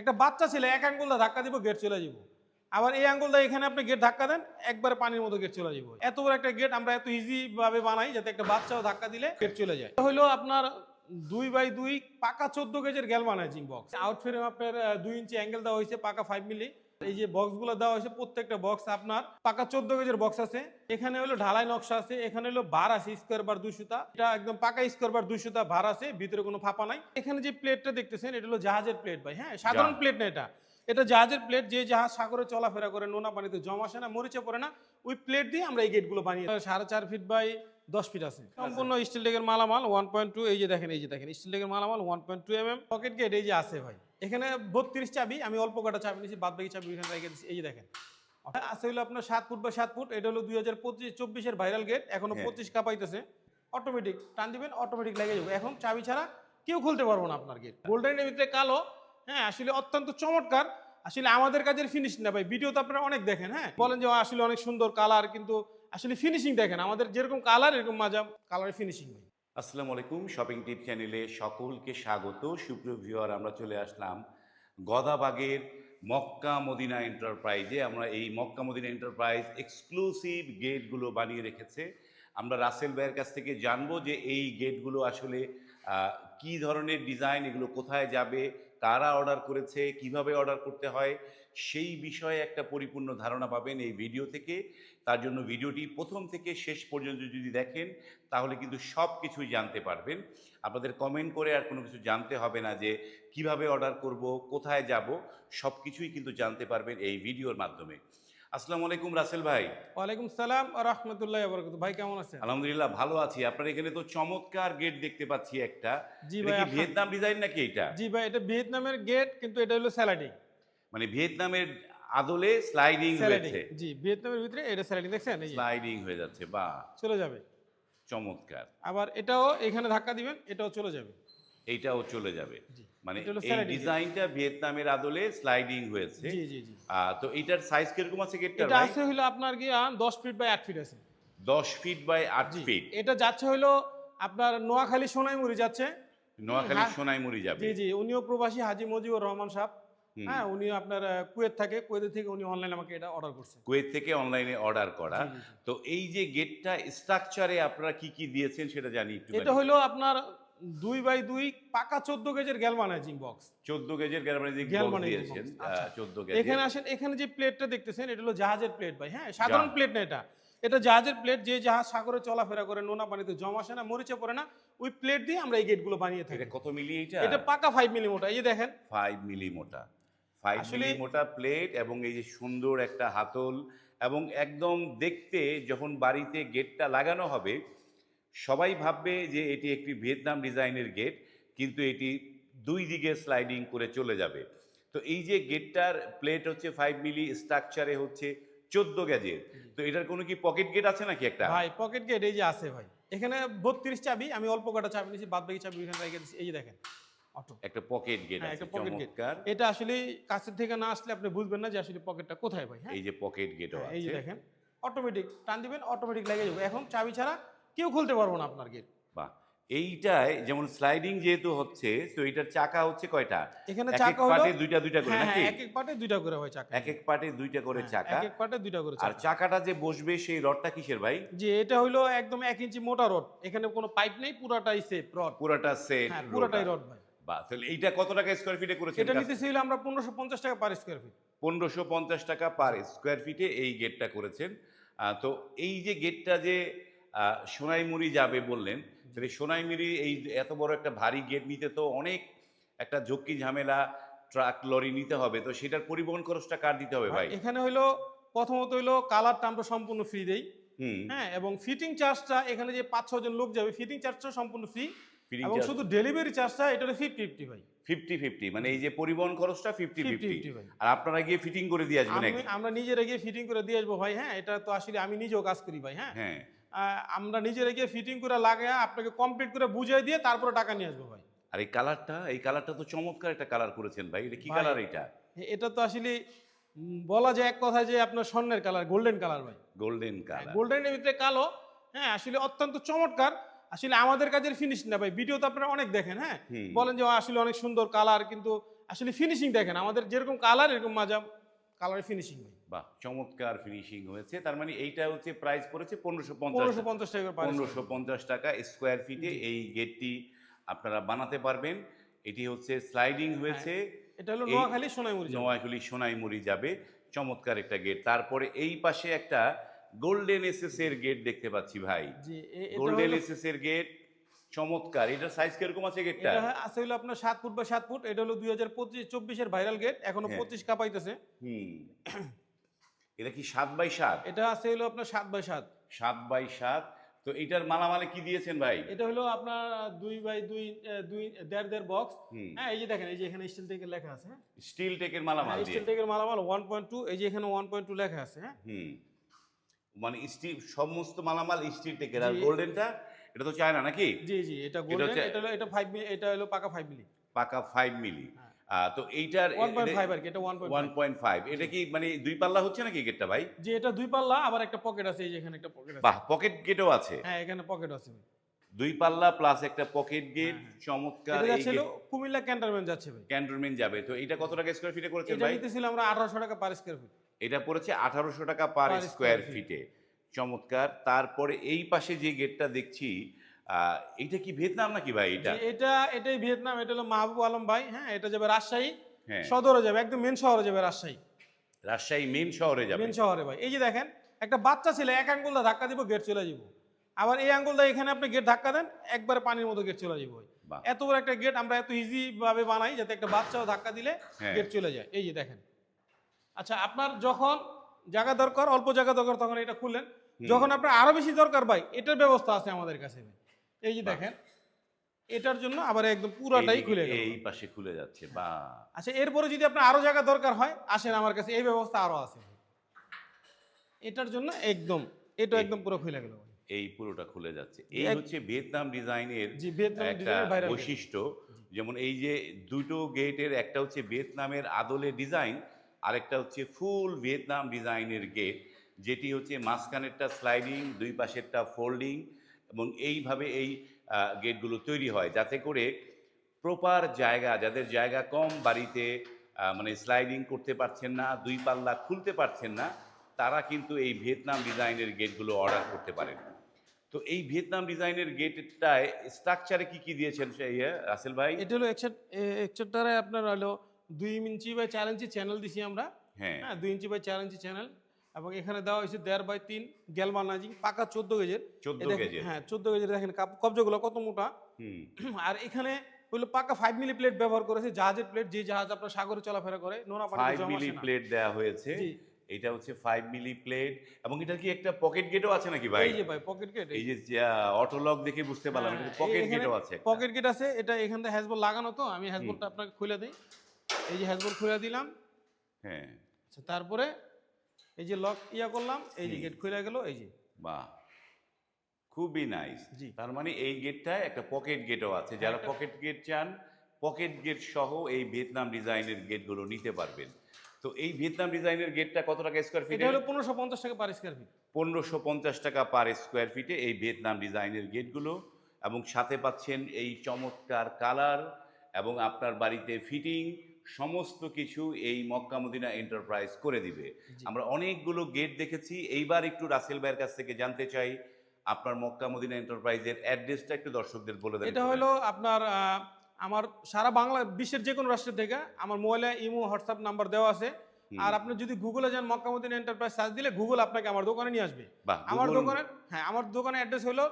একটা বাচ্চা ছেলে এক আঙ্গুলটা ধাক্কা দিব গেট চলে যাব। আবার এই আঙ্গুলটা এখানে আপনি গেট ধাক্কা দেন, একবারে পানির মতো গেট চলে যাব। এত বড় একটা গেট আমরা এত ইজি ভাবে বানাই যাতে একটা বাচ্চাও ধাক্কা দিলে গেট চলে যায়। হলো আপনার দুই বাই দুই পাকা চোদ্দ গেজের galvanising box. Out frame আপনার দুই ইঞ্চি অ্যাঙ্গেল দেওয়া হয়েছে, পাকা ফাইভ মিলি এই যে বক্সগুলো দেওয়া হয়েছে প্রত্যেকটা বক্স আপনার পাকা চোদ্দ গেজের বক্স আছে। এখানে হলো ঢালাই নকশা আছে এখানে হলো ভার আছে স্কোয়ার বার সুতা। এটা একদম পাকা স্কোয়ার বার সুতা ভার আছে ভিতরে কোনো ফাঁপা নাই। এখানে যে প্লেটটা দেখতেছেন এটা হলো জাহাজের প্লেট ভাই হ্যাঁ? সাধারণ প্লেট না এটা। এটা জাহাজের প্লেট যে জাহাজ সাগরে চলাফেরা করে নোনা পানিতে জমা আসে না মরিচে পড়ে না ওই প্লেট দিয়ে আমরা এই গেটগুলো বানিয়ে সাড়ে চার ফিট বাই দশ ফিট আছে। সম্পূর্ণ স্টিল ডেকের মালামাল ওয়ান পয়েন্ট টু এই যে দেখেন এই যে দেখেন স্টিল ডেকের মালামাল one point two M M pocket gate এই যে আছে ভাই। এখানে বত্রিশ চাবি আমি অল্প কটা চাবি নিয়েছি বাদ বাকি চাবি এখানে রেখে দিচ্ছি এই যে দেখেন। আছে হলো আপনার সাত ফুট বা সাত ফুট এটা হলো দুই হাজার পঁচিশ চব্বিশের ভাইরাল গেট এখনও হ্যাঁ। পঁচিশ কাপাইতেছে। অটোমেটিক টান দিবেন অটোমেটিক লেগে যাবে। এখন চাবি ছাড়া কেউ খুলতে পারব না আপনার গেট গোল্ডেনের ভিতরে কালো হ্যাঁ আসলে অত্যন্ত চমৎকার। আসলে আমাদের কাজের ফিনিশ না ভাই ভিডিও তো আপনারা অনেক দেখেন হ্যাঁ। বলেন যে আসলে অনেক সুন্দর কালার কিন্তু আসলে ফিনিশিং দেখেন, আমাদের যেরকম কালার এরকম মাজা কালারের ফিনিশিং ভাই আসসালামু আলাইকুম শপিং টিপ চ্যানেলে সকলকে স্বাগত। সুপ্রিয় ভিউয়ার আমরা চলে আসলাম গদাবাগের মক্কা মদিনা এন্টারপ্রাইজে আমরা এই মক্কা মদিনা এন্টারপ্রাইজ এক্সক্লুসিভ গেটগুলো বানিয়ে রেখেছে। আমরা রাসেল ভাইয়ের কাছ থেকে জানব যে এই গেটগুলো আসলে কি ধরনের ডিজাইন এগুলো কোথায় যাবে, কারা অর্ডার করেছে, কীভাবে অর্ডার করতে হয় সেই বিষয়ে একটা পরিপূর্ণ ধারণা পাবেন এই ভিডিও থেকে। তার জন্য ভিডিওটি প্রথম থেকে শেষ পর্যন্ত যদি দেখেন তাহলে কিন্তু সব কিছুই জানতে পারবেন। আপনাদের কমেন্ট করে আর কোনো কিছু জানতে হবে না যে কীভাবে অর্ডার করব কোথায় যাব সব কিছুই কিন্তু জানতে পারবেন এই ভিডিওর মাধ্যমে। আসসালামু আলাইকুম রাসেল ভাই। ওয়ালাইকুম সালাম রহমতুল্লাহ বরকত ভাই কেমন আছেন? আলহামদুলিল্লাহ ভালো আছি। আপনার এখানে তো চমৎকার গেট দেখতে পাচ্ছি একটা। জি ভাই ভিয়েতনাম ডিজাইন নাকি এটা? জি ভাই এটা ভিয়েতনামের গেট কিন্তু এটা হলো স্যালাডিং মানে ভিয়েতনামের আদলে স্লাইডিং হয়েছে। জি ভিয়েতনামের ভিতরে এটা স্যালাডিং দেখছেন? এই যে, স্লাইডিং হয়ে যাচ্ছে বা। চলে যাবে। চমৎকার। আবার এটাও এখানে ধাক্কা দিবেন এটাও চলে যাবে। এইটাও চলে যাবে। মানে এই ডিজাইনটা ভিয়েতনামের আদলে স্লাইডিং হয়েছে। জি জি জি। তো এটার সাইজ কীরকম আছে গেটটা এটা আছে হলো আপনার গিয়া দশ ফিট বাই আট ফিট আছে। দশ ফিট বাই আট জি ফিট এটা যাচ্ছে হলো আপনার নোয়াখালী সোনাইমুড়ি যাচ্ছে। নোয়াখালী হ্যাঁ। সোনাইমুড়ি যাবে। জি জি উনিও প্রবাসী হাজি মজিবুর রহমান সাহেব। হ্যাঁ উনি আপনার কুয়েত থাকে কুয়েত থেকে উনি অনলাইন আমাকে এটা অর্ডার করছেন কুয়েত থেকে অনলাইনে অর্ডার করা। তো এই যে গেটটা স্ট্রাকচারে আপনারা কি কি দিয়েছেন সেটা জানি একটু এটা হলো আপনার দুই বাই দুই পাকা চোদ্দ গেজের গ্যালমানাইজিং বক্স চোদ্দ গেজের Galvanizing দিয়েছেন box, আচ্ছা। চোদ্দ এখানে আসেন এখানে যে প্লেটটা দেখতেছেন এটা হলো জাহাজের প্লেট ভাই। হ্যাঁ সাধারণ প্লেট না এটা। এটা জাহাজের প্লেট যে জাহাজ সাগরে চলাফেরা করে নোনা পানিতে জমা আসে না মরিচে পড়ে না ওই প্লেট দিয়ে আমরা এই গেটগুলো বানিয়ে থাকি। কত মিলি এটা এটা পাকা ফাইভ মিলি মোটা এই যে দেখেন। ফাইভ মিলি মোটা ফাইভ মোটা প্লেট এবং এই যে সুন্দর একটা হাতল এবং একদম দেখতে যখন বাড়িতে গেটটা লাগানো হবে সবাই ভাববে যে এটি একটি ভিয়েতনাম ডিজাইনের গেট কিন্তু এটি দুই দিকে স্লাইডিং করে চলে যাবে। তো এই যে গেটটার প্লেট হচ্ছে ফাইভ মিলি স্ট্রাকচারে হচ্ছে চোদ্দ গ্যাজের তো এটার কোনো কি পকেট গেট আছে নাকি একটা? ভাই পকেট গেট এই যে আছে ভাই। এখানে বত্রিশ চাবি আমি অল্প কটা চাবি নিয়েছি বাদ বাকি চাবি এখানে রেখে দিচ্ছি এই যে দেখেন অটো। একটা পকেট গেট হ্যাঁ, আছে। চমৎকার। এটা আসলে থেকে না আসলে আপনি বুঝবেন না যে আসলে পকেটটা কোথায় ভাই হ্যাঁ? এই যে পকেট গেটও হ্যাঁ, এই যে দেখেন অটোমেটিক টান দিবেন অটোমেটিক লেগে যাবে। এখন চাবি ছাড়া কেউ খুলতে পারব না আপনার গেট বাহ। এইটায় যেমন স্লাইডিং যেহেতু হচ্ছে তো এটার চাকা হচ্ছে কয়টা? এখানে চাকা হলো পার্টে দুইটা দুইটা করে নাকি? এক এক পার্টে দুইটা করে হয় চাকা। এক এক পার্টে দুইটা করে চাকা। এক এক পার্টে দুইটা করে আর চাকাটা যে বসবে সেই রডটা কিসের ভাই? যে এটা হলো একদম এক ইঞ্চি মোটা রড। এখানে কোনো পাইপ নেই পুরাটাই সেফ রড পুরোটা সেট পুরাটাই রড ভাই। বাহ তাহলে এইটা কত টাকা স্কোয়ার ফিটে করেছেন এটা নিতেছিল আমরা পনেরোশো পঞ্চাশ টাকা পার স্কোয়ার ফিট পনেরোশো পঞ্চাশ টাকা পার স্কোয়ার ফিটে এই গেটটা করেছেন। তো এই যে গেটটা যে সোনাইমুড়ি যাবে বললেন তাহলে সোনাইমুড়ি এই এত বড় একটা ভারী গেট নিতে তো অনেক একটা ঝক্কি ঝামেলা ট্রাক লরি নিতে হবে। তো সেটার পরিবহন খরচটা কার দিতে হবে ভাই এখানে হলো প্রথমত হলো কালারটা আমরা সম্পূর্ণ ফ্রি দেই। হ্যাঁ এবং ফিটিং চার্জটা এখানে যে পাঁচ ছজন লোক যাবে ফিটিং চার্জটা সম্পূর্ণ ফ্রি এবং শুধু ডেলিভারি চার্জটা এটা হলো ফিফটি ফিফটি ভাই। ফিফটি ফিফটি মানে এই যে পরিবহন খরচটা ফিফটি ফিফটি আর আপনারা গিয়ে ফিটিং করে দিয়ে আসবেন আমরা নিজেরা গিয়ে ফিটিং করে দিয়ে আসব ভাই হ্যাঁ? এটা তো আসলে আমি নিজেও কাজ করি ভাই হ্যাঁ? হ্যাঁ। আমরা নিজেরা গিয়ে ফিটিং করে লাগায় আপনাকে কমপ্লিট করে বুঝিয়ে দিয়ে তারপরে টাকা নিয়ে আসব ভাই। আর এই কালারটা এই কালারটা তো চমৎকার একটা কালার করেছেন ভাই। এটা কি কালার এটা? এটা তো আসলে বলা যায় এক কথায় যে আপনার স্বর্ণের কালার গোল্ডেন কালার ভাই। গোল্ডেন কালার গোল্ডেনের ভিতরে কালো হ্যাঁ আসলে অত্যন্ত চমৎকার। আসলে আমাদের কাজের ফিনিশ না ভাই ভিডিও তো আপনারা অনেক দেখেন হ্যাঁ? বলেন যে আসলে অনেক সুন্দর কালার কিন্তু আসলে ফিনিশিং দেখেন আমাদের যেরকম কালার এরকম মাজা কালারের ফিনিশিং বাহ চমৎকার ফিনিশিং হয়েছে তার মানে এইটা হচ্ছে প্রাইস পড়েছে পনেরোশো পঞ্চাশ পনেরোশো পঞ্চাশ টাকা পনেরোশো পঞ্চাশ টাকা স্কোয়ার ফিটে এই গেটটি আপনারা বানাতে পারবেন। এটি হচ্ছে স্লাইডিং হয়েছে। এটা হলো নোয়াখালী সোনাইমুড়ি। নোয়াখালী সোনাইমুড়ি যাবে চমৎকার একটা গেট তারপরে এই পাশে একটা গোল্ডেন এসএস এর গেট দেখতে পাচ্ছি ভাই। এটা গোল্ডেন এসএস এর গেট চমৎকার। এটার সাইজ কীরকম আছে গেটটা এটা আছে হলো আপনার সাত ফুট বা সাত ফুট এটা হলো দুই হাজার পঁচিশ চব্বিশের ভাইরাল গেট এখনও হ্যাঁ। পঁচিশ কাপাইতেছে। হুম। এটা কি সাত বাই সাত? এটা আছে হলো আপনার সাত বাই সাত। সাত বাই সাত। তো এটার মালামালে কি দিয়েছেন ভাই? এটা হলো আপনার দুই বাই দুই দুই দেড় দেড় বক্স হ্যাঁ এই যে দেখেন এই যে এখানে স্টিল টেকের লেখা আছে হ্যাঁ। স্টিল টেকের মালামাল স্টিল টেকের মালামাল ওয়ান পয়েন্ট টু এই যে এখানে ওয়ান পয়েন্ট টু লেখা আছে হ্যাঁ। হুম। মানে স্টিল সমস্ত মালামাল স্টিল টেকের। আর গোল্ডেনটা এটা তো চায়না নাকি? জি জি এটা গোল্ডেন এটা হলো এটা 5 মিলি এটা হলো পাকা 5 মিলি পাকা 5 মিলি হ্যাঁ। তো এইটার ওয়ান পয়েন্ট ফাইভ আর কি এটা one one point point five এটা কি মানে দুই পাল্লা হচ্ছে নাকি গেটটা ভাই? জি এটা দুই পাল্লা আবার একটা পকেট আছে এই যে এখানে একটা পকেট আছে। বাহ পকেট গেটও আছে। হ্যাঁ এখানে পকেট আছে। দুই পাল্লা প্লাস একটা পকেট গেট হ্যাঁ। চমৎকার এটা হলো কুমিল্লা ক্যান্টনমেন্ট যাচ্ছে ভাই। ক্যান্টনমেন্ট যাবে। তো এটা কত টাকা স্কোয়ার ফিটে করেছেন এটা ভাই? নিতেছিল আমরা আঠারোশো টাকা পার স্কোয়ার ফিট এটা পড়েছে আঠারোশো টাকা পার স্কোয়ার ফিটে চমৎকার। তারপরে এই পাশে যে গেটটা দেখছি এইটা কি ভিয়েতনাম নাকি ভাই এটা? এটা এটাই ভিয়েতনাম এটা হলো মাহবুব আলম ভাই হ্যাঁ এটা যাবে রাজশাহী। হ্যাঁ। সদরে যাবে একদম মেন শহরে যাবে রাজশাহী। রাজশাহী মেন শহরে যাবে। মেন শহরে ভাই। এই যে দেখেন একটা বাচ্চা ছেলে এক আঙ্গুল দা ধাক্কা দিব গেট চলে যাব। আবার এই আঙ্গুল দা এখানে আপনি গেট ধাক্কা দেন একবারে পানির মতো গেট চলে যাবে এত বড় একটা গেট আমরা এত ইজি ভাবে বানাই যাতে একটা বাচ্চাও ধাক্কা দিলে হ্যাঁ। গেট চলে যায়। এই যে দেখেন। আচ্ছা আপনার যখন জায়গা দরকার অল্প জায়গা দরকার তখন এটা খুললেন। যখন আপনার আরও বেশি দরকার ভাই এটার ব্যবস্থা আছে আমাদের কাছে এই যে দেখেন এটার জন্য আবার একদম পুরাটাই খুলে গেল। এই পাশে খুলে যাচ্ছে বা আচ্ছা এরপরে যদি আপনার আরও জায়গা দরকার হয় আসেন আমার কাছে এই ব্যবস্থা আরও আছে এটার জন্য একদম এটা একদম পুরো খুলে গেল এই পুরোটা খুলে যাচ্ছে। এই হচ্ছে ভিয়েতনাম ডিজাইনের একটা বৈশিষ্ট্য। যেমন এই যে দুটো গেটের একটা হচ্ছে ভিয়েতনামের আদলে ডিজাইন আরেকটা হচ্ছে ফুল ভিয়েতনাম ডিজাইনের গেট যেটি হচ্ছে মাঝখানেরটা স্লাইডিং দুই পাশেরটা ফোল্ডিং এবং এইভাবে এই গেটগুলো তৈরি হয়। যাতে করে প্রপার জায়গা যাদের জায়গা কম বাড়িতে মানে স্লাইডিং করতে পারছেন না দুই পাল্লা খুলতে পারছেন না তারা কিন্তু এই ভিয়েতনাম ডিজাইনের গেটগুলো অর্ডার করতে পারেন। তো এই ভিয়েতনাম ডিজাইনের গেটটায় স্ট্রাকচারে কি কি দিয়েছেন সেই ইয়ে, রাসেল ভাই? এটা হলো একশো একশোটারে আপনার হলো দুই ইঞ্চি বাই চার ইঞ্চি চ্যানেল দিছি আমরা। হ্যাঁ। হ্যাঁ দুই ইঞ্চি বাই চার ইঞ্চি চ্যানেল এবং এখানে দেওয়া হয়েছে দেড় বাই তিন গ্যালমানাইজিং পাকা চোদ্দ গেজের। হ্যাঁ চোদ্দ গেজের দেখেন কবজাগুলো কত মোটা। হুম। আর এখানে হলো পাকা ফাইভ মিলি প্লেট ব্যবহার করেছে জাহাজের প্লেট যে জাহাজ আপনার সাগরে চলাফেরা করে নোনা পানি। প্লেট দেওয়া হয়েছে। এটা হচ্ছে ফাইভ মিলি প্লেট এবং এটা কি একটা পকেট গেটও আছে নাকি ভাই? এই যে ভাই পকেট গেট এই যে অটোলক দেখে বুঝতে পারলাম হ্যাঁ, পকেট গেটও আছে। পকেট গেট আছে এটা এখান থেকে হ্যাজবল লাগানো তো আমি হ্যাজবলটা আপনাকে খুলে দিই। এই যে হ্যাজবল খুলে দিলাম। হ্যাঁ। আচ্ছা তারপরে এই যে লক ইয়া করলাম এই যে গেট খুলে গেল এই যে। বাহ! খুবই নাইস জি। তার মানে এই গেটটায় একটা পকেট গেটও আছে যারা পকেট গেট চান পকেট গেট সহ এই ভিয়েতনাম ডিজাইনের গেটগুলো নিতে পারবেন। তো এই ভিয়েতনাম ডিজাইনের গেটটা কত টাকা স্কোয়ার ফিট এটা হলো পনেরোশো পঞ্চাশ টাকা পার স্কোয়ার ফিট পনেরোশো পঞ্চাশ টাকা পার স্কোয়ার ফিটে এই ভিয়েতনাম ডিজাইনের গেটগুলো এবং সাথে পাচ্ছেন এই চমৎকার কালার এবং আপনার বাড়িতে ফিটিং সমস্ত কিছু এই মক্কা মদিনা এন্টারপ্রাইজ করে দিবে। আমরা অনেকগুলো গেট দেখেছি। এইবার একটু রাসেল ভাইয়ের কাছ থেকে জানতে চাই আপনার মক্কা মদিনা এন্টারপ্রাইজের অ্যাড্রেসটা একটু দর্শকদের বলে দেন এটা হলো আপনার আমার সারা বাংলা বিশ্বের যে কোনো রাষ্ট্রের থেকে আমার মোবাইলে ইমো হোয়াটসঅ্যাপ নাম্বার দেওয়া আছে। আর আপনি যদি গুগলে যান মক্কামুদ্দিন এন্টারপ্রাইজ সার্চ দিলে গুগল আপনাকে আমার দোকানে নিয়ে আসবে। আমার দোকানের হ্যাঁ আমার দোকানের অ্যাড্রেস হলো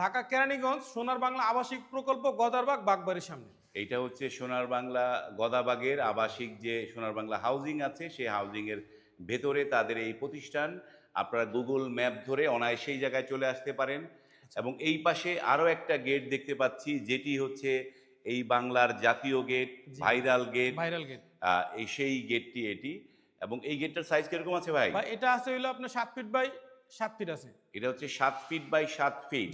ঢাকা কেরানীগঞ্জ সোনার বাংলা আবাসিক প্রকল্প গদারবাগ বাগবাড়ির সামনে। এইটা হচ্ছে সোনার বাংলা গদাবাগের আবাসিক যে সোনার বাংলা হাউজিং আছে সেই হাউজিংয়ের ভেতরে তাদের এই প্রতিষ্ঠান। আপনারা গুগল ম্যাপ ধরে অনায়াসেই জায়গায় চলে আসতে পারেন। এবং এই পাশে আরও একটা গেট দেখতে পাচ্ছি যেটি হচ্ছে এই বাংলার জাতীয় gate viral gate viral gate এই সেই গেটটি এটি। এবং এই গেটটার সাইজ কীরকম আছে ভাই? এটা আছে হলো আপনার সাত ফিট বাই সাত ফিট আছে। এটা হচ্ছে সাত ফিট বাই সাত ফিট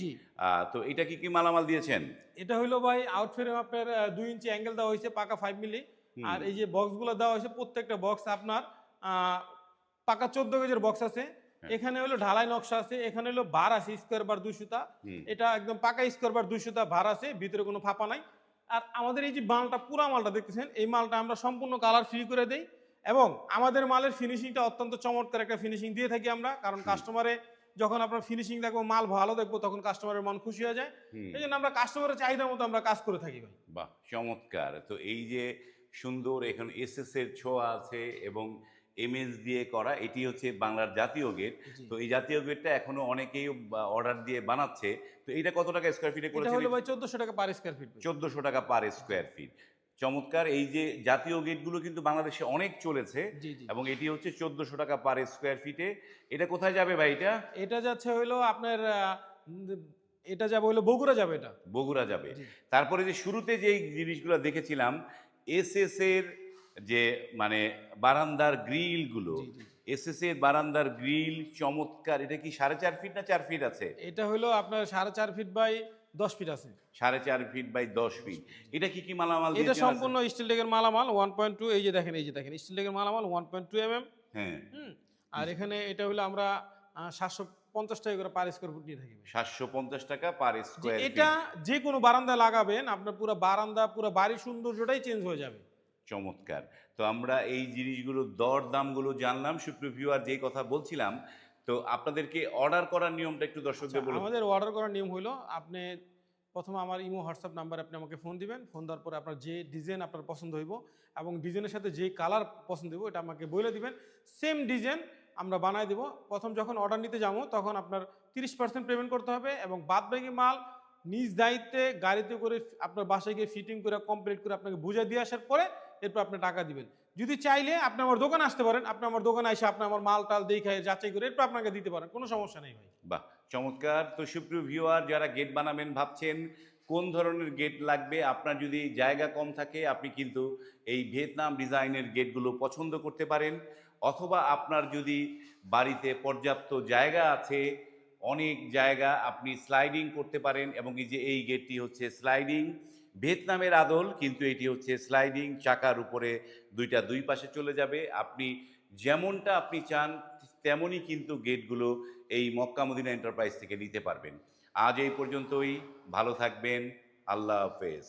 তো এটা কি কি মালামাল দিয়েছেন? এটা হলো ভাই আউট ফ্রেম আপনার আহ, দুই ইঞ্চি অ্যাঙ্গেল দেওয়া হয়েছে পাকা ফাইভ মিলি আর এই যে বক্সগুলো দেওয়া হয়েছে প্রত্যেকটা বক্স আপনার পাকা চোদ্দ গেজের বক্স আছে। হ্যাঁ। এখানে হলো ঢালাই নকশা আছে এখানে হলো বার আছে স্কোয়ার বার দুই সুতা। এটা একদম পাকা স্কোয়ার বার দুই সুতা ভার আছে ভিতরে কোনো ফাঁপা নাই। আর আমাদের এই যে মালটা পুরা মালটা দেখতেছেন এই মালটা আমরা সম্পূর্ণ কালার ফ্রি করে দেই এবং আমাদের মালের ফিনিশিংটা অত্যন্ত চমৎকার একটা ফিনিশিং দিয়ে থাকি আমরা। কারণ কাস্টমারে যখন আপনার ফিনিশিং দেখব মাল ভালো দেখব তখন কাস্টমারের মন খুশি হয়ে যায়। এই জন্য আমরা কাস্টমারের চাহিদা মতো আমরা কাজ করে থাকি ভাই। বাহ চমৎকার। তো এই যে সুন্দর এখন এসএস এর ছোঁয়া আছে এবং এমএস দিয়ে করা এটি হচ্ছে বাংলার জাতীয় গেট তো এই জাতীয় গেটটা এখনও অনেকেই অর্ডার দিয়ে বানাচ্ছে। তো এইটা কত টাকা স্কোয়ার ফিটে এটা করেছেন হলো ভাই চোদ্দশো টাকা পার স্কোয়ার ফিট চোদ্দশো টাকা পার স্কোয়ার ফিট চমৎকার এই যে জাতীয় গেটগুলো কিন্তু বাংলাদেশে অনেক চলেছে। এবং এটি হচ্ছে চোদ্দশো টাকা পার স্কোয়ার ফিটে এটা কোথায় যাবে ভাই এটা? এটা যাচ্ছে হইল আপনার এটা যাবে হইল বগুড়া যাবে এটা। বগুড়া যাবে। তারপরে যে শুরুতে যে জিনিসগুলো দেখেছিলাম এস এর যে মানে বারান্দার গ্রিলগুলো। এসএস এর বারান্দার গ্রিল চমৎকার এটা কি সাড়ে চার ফিট না চার ফিট আছে? এটা হইল আপনার সাড়ে চার ফিট বাই দশ ফিট আছে। সাড়ে চার ফিট বাই দশ ফিট। এটা কি কি মালামাল এটা সম্পূর্ণ স্টিল ডেকের মালামাল ওয়ান পয়েন্ট টু এই যে দেখেন এই যে দেখেন স্টিল ডেকের মালামাল one point two M M হ্যাঁ আর এখানে এটা হলো আমরা সাতশো পঞ্চাশ টাকা করে পার স্কোয়ার ফুট নিয়ে থাকি। সাতশো পঞ্চাশ টাকা পার স্কোয়ার এটা যে কোনো বারান্দা লাগাবেন আপনার পুরো বারান্দা পুরো বাড়ির সৌন্দর্যটাই চেঞ্জ হয়ে যাবে। চমৎকার। তো আমরা এই জিনিসগুলো দর দামগুলো জানলাম। সুপ্রিভিউয়ার যে কথা বলছিলাম তো আপনাদেরকে অর্ডার করার নিয়মটা একটু দর্শকদের বলুন। আচ্ছা, আমাদের অর্ডার করার নিয়ম হলো আপনি প্রথমে আমার ইমো হোয়াটসঅ্যাপ নাম্বার আপনি আমাকে ফোন দিবেন। ফোন দেওয়ার পরে আপনার যে ডিজাইন আপনার পছন্দ হইব এবং ডিজাইনের সাথে যে কালার পছন্দ হইব এটা আমাকে বলে দিবেন। সেম ডিজাইন আমরা বানাই দেবো। প্রথম যখন অর্ডার নিতে যাব তখন আপনার তিরিশ পার্সেন্ট পেমেন্ট করতে হবে এবং বাদ বাকি মাল নিজ দায়িত্বে গাড়িতে করে আপনার বাসায় গিয়ে ফিটিং করে কমপ্লিট করে আপনাকে বুঝে দিয়ে আসার পরে এরপর আপনি টাকা দিবেন। যদি চাইলে আপনি আমার দোকানে আসতে পারেন, আপনি আমার দোকানে এসে আপনি আমার মাল টাল দেখে যাচাই করে এরপর আপনাকে দিতে পারেন, কোনো সমস্যা নেই ভাই। বাহ, চমৎকার। তো সুপ্রিয় ভিউয়ার যারা গেট বানাবেন ভাবছেন কোন ধরনের গেট লাগবে, আপনার যদি জায়গা কম থাকে, আপনি কিন্তু এই ভিয়েতনাম ডিজাইনের গেটগুলো পছন্দ করতে পারেন। অথবা আপনার যদি বাড়িতে পর্যাপ্ত জায়গা আছে অনেক জায়গা আপনি স্লাইডিং করতে পারেন এবং এই যে এই গেটটি হচ্ছে স্লাইডিং ভিয়েতনামের আদল কিন্তু এটি হচ্ছে স্লাইডিং চাকার উপরে দুইটা দুই পাশে চলে যাবে। আপনি যেমনটা আপনি চান, তেমনই কিন্তু গেটগুলো এই মক্কা মদিনা এন্টারপ্রাইজ থেকে নিতে পারবেন। আজ এই পর্যন্তই, ভালো থাকবেন, আল্লাহ হাফেজ।